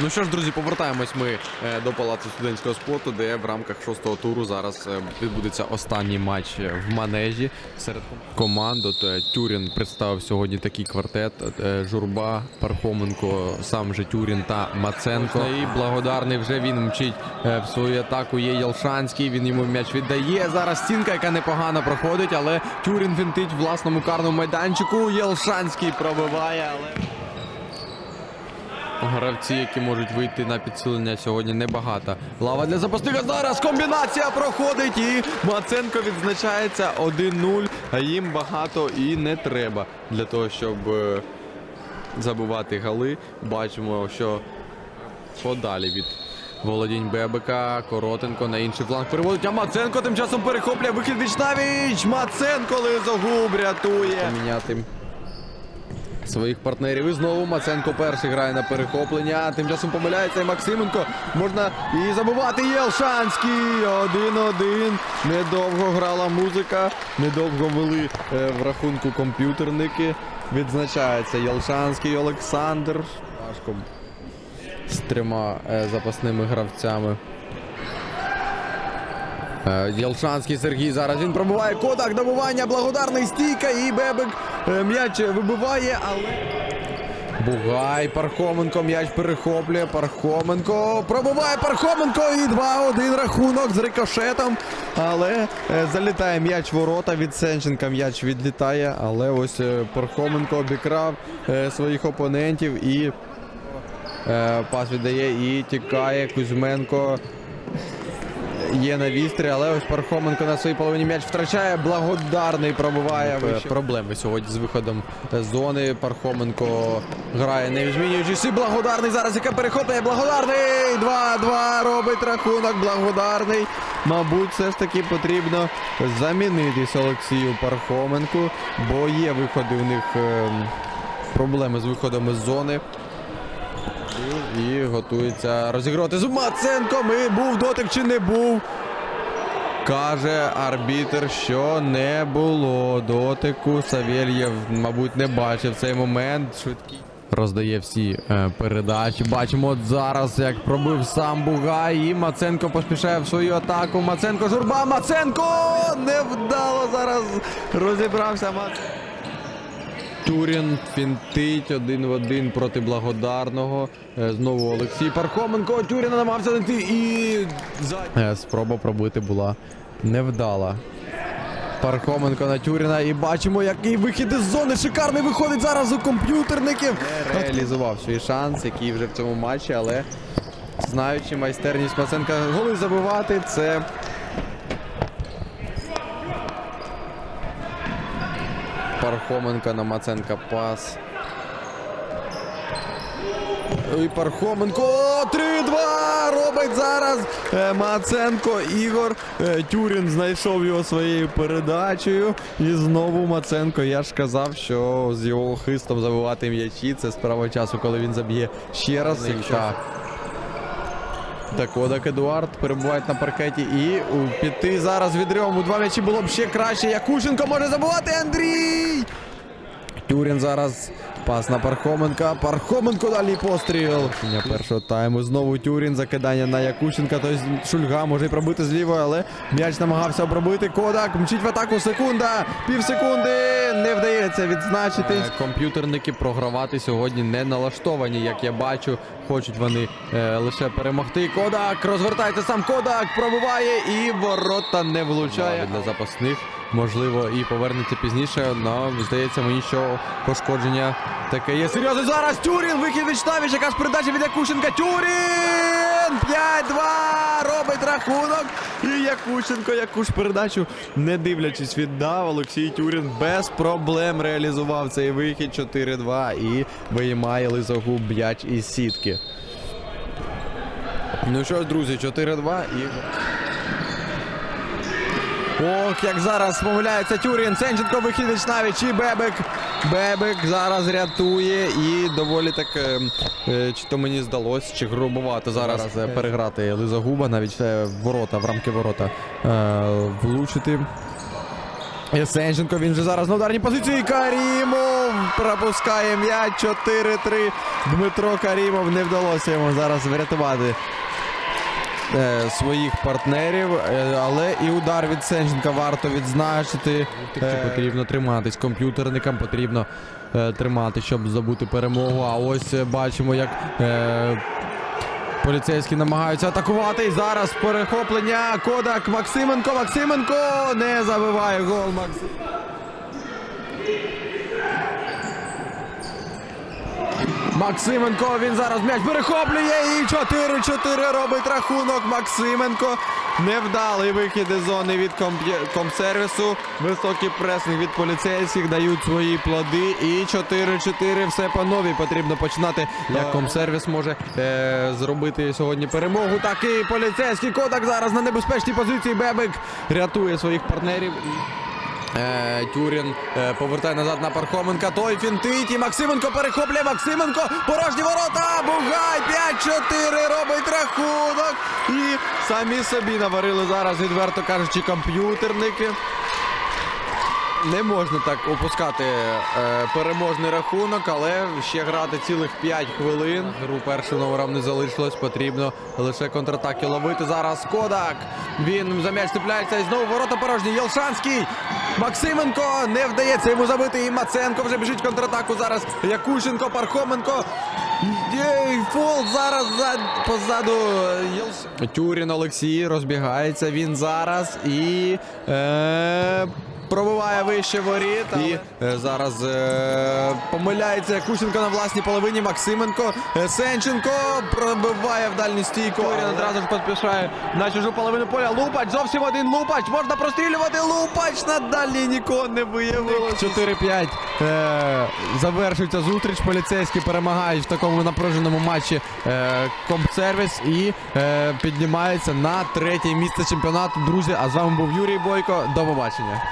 Ну що ж, друзі, повертаємось ми е, до палацу студентського спорту, де в рамках шостого туру зараз е, відбудеться останній матч е, в манежі серед команд. От, Тюрін представив сьогодні такий квартет: Журба, Пархоменко, сам же Тюрін та Маценко. І благодарний вже він мчить в свою атаку. Є Ялшанський. Він йому м'яч віддає. Зараз стінка, яка непогано проходить, але Тюрін фінтить в власному карному майданчику. Ялшанський пробиває, але. Гравці, які можуть вийти на підсилення сьогодні, небагато. Лава для запасних. Зараз комбінація проходить і Маценко відзначається 1-0. А їм багато і не треба для того, щоб е, забивати гали. Бачимо, що подалі від володінь Бебека. Коротенко на інший фланг переводить. А Маценко тим часом перехоплює вихід Вічнавіч. Маценко Лизогуб рятує. Поміняти своїх партнерів. І знову Маценко перший грає на перехоплення. Тим часом помиляється і Максименко. Можна і забувати Єлшанський. Один-один. Недовго грала музика. Недовго вели е, в рахунку комп'ютерники. Відзначається Єлшанський Олександр. Важко з трьома е, запасними гравцями. Е, Єлшанський Сергій зараз він пробиває кодак, добування, благодарний стійка і Бебек е, м'яч вибиває, але. Бугай, Пархоменко, м'яч перехоплює. Пархоменко пробиває Пархоменко і 2-1 рахунок з рикошетом. Але е, залітає м'яч ворота від Сенченка. М'яч відлітає. Але ось е, Пархоменко обікрав е, своїх опонентів і е, пас віддає і тікає Кузьменко є на вістрі, але ось Пархоменко на своїй половині м'яч втрачає. Благодарний пробиває. Проблеми сьогодні з виходом зони. Пархоменко грає не змінюючись. І благодарний зараз, яке перехоплює. Благодарний! 2-2 робить рахунок. Благодарний. Мабуть, все ж таки потрібно замінитись Олексію Пархоменку, бо є виходи у них ем, проблеми з виходом із зони. І готується розіграти з Маценком. І був дотик чи не був. Каже арбітр, що не було дотику. Савєльєв, мабуть, не бачив цей момент. Швидкий. Роздає всі е, передачі. Бачимо от зараз, як пробив сам Бугай. І Маценко поспішає в свою атаку. Маценко журба. Маценко! Невдало зараз розібрався Маценко. Турін фінтить один в один проти благодарного. Е, Знову Олексій Пархоменко. Тюрін намагався знайти і Е, спроба пробити була невдала. Пархоменко на Тюріна і бачимо, який вихід із зони шикарний виходить зараз у комп'ютерників. Реалізував свій шанс, який вже в цьому матчі, але знаючи майстерність Маценка голи забивати, це Пархоменко на Маценка пас. І Пархоменко 3-2 робить зараз е, Маценко Ігор. Е, Тюрін знайшов його своєю передачею. І знову Маценко. Я ж казав, що з його хистом забивати м'ячі. Це справа часу, коли він заб'є ще раз. Так. Так, Кодак Едуард перебувають на паркеті і у піти зараз від Рьому. Два м'ячі було б ще краще. Якушенко може забувати Андрій. Тюрін зараз пас на Пархоменка. Пархоменко далі постріл. Кіння першого тайму. Знову Тюрін. Закидання на Якущенка. Тобто Шульга може й пробити з лівої, але м'яч намагався обробити. Кодак мчить в атаку. Секунда. Пів секунди. Не вдається відзначити. Комп'ютерники програвати сьогодні не налаштовані, як я бачу. Хочуть вони е, лише перемогти. Кодак розвертається сам Кодак. Пробиває і ворота не влучає для запасних. Можливо, і повернеться пізніше, але здається мені, що пошкодження таке є. Серйозно зараз Тюрін, вихід від Штавіч, яка ж передача від Якущенка. Тюрін! 5-2! Робить рахунок. І Якущенко, яку ж передачу, не дивлячись, віддав. Олексій Тюрін без проблем реалізував цей вихід 4-2 і виймає лизогуб м'яч із сітки. Ну що ж, друзі, 4-2 і. Ох, як зараз помиляється Тюрін. Сенченко вихідить навіть і Бебек. Бебек зараз рятує і доволі так, е, е, чи то мені здалось, чи грубовато зараз е, переграти Лизагуба, навіть ворота, в рамки ворота влучити. Єсенченко, він вже зараз на ударній позиції. Карімов пропускає м'яч 4-3. Дмитро Карімов не вдалося йому зараз врятувати е, своїх партнерів. Е, але і удар від Сенченка варто відзначити. Е, потрібно триматись комп'ютерникам, потрібно е, тримати, щоб забути перемогу. А ось бачимо, як. Е, Поліцейські намагаються атакувати. І зараз перехоплення. Кодак Максименко. Максименко не забиває гол. Максим. Максименко, він зараз м'яч перехоплює і 4-4 робить рахунок. Максименко. Невдалий вихід із зони від комсервісу. Високий пресинг від поліцейських дають свої плоди. І 4-4 все по новій. Потрібно починати. Як комсервіс може е, зробити сьогодні перемогу. Так і поліцейський кодак зараз на небезпечній позиції. Бебик рятує своїх партнерів. Е, Тюрін е, повертає назад на Пархоменка. Той фінтить. І Максименко перехоплює. Максименко. Порожні ворота. Бугай 5-4 робить рахунок. І самі собі наварили зараз, відверто кажучи, комп'ютерники. Не можна так опускати е, переможний рахунок, але ще грати цілих 5 хвилин. Гру першим номером не залишилось. Потрібно лише контратаки ловити. Зараз Кодак. Він за м'яч цепляється і знову ворота порожні. Єлшанський. Максименко не вдається йому забити. І Маценко вже біжить контратаку. Зараз Якушенко, Пархоменко. Єй, фол зараз за, позаду Єлш... Тюрін Олексій розбігається він зараз і е, пробиває вище воріт. І е, зараз е, помиляється Якущенко на власній половині. Максименко. Е, Сенченко пробиває в дальню стійку. Тюрін одразу ж поспішає на чужу половину поля. Лупач, зовсім один Лупач. Можна прострілювати. Лупач на дальній нікого не виявилось. 4-5. Е, завершується зустріч. Поліцейські перемагають в такому напруженому матчі е, Компсервіс і е, піднімається на третє місце чемпіонату. Друзі, а з вами був Юрій Бойко. До побачення.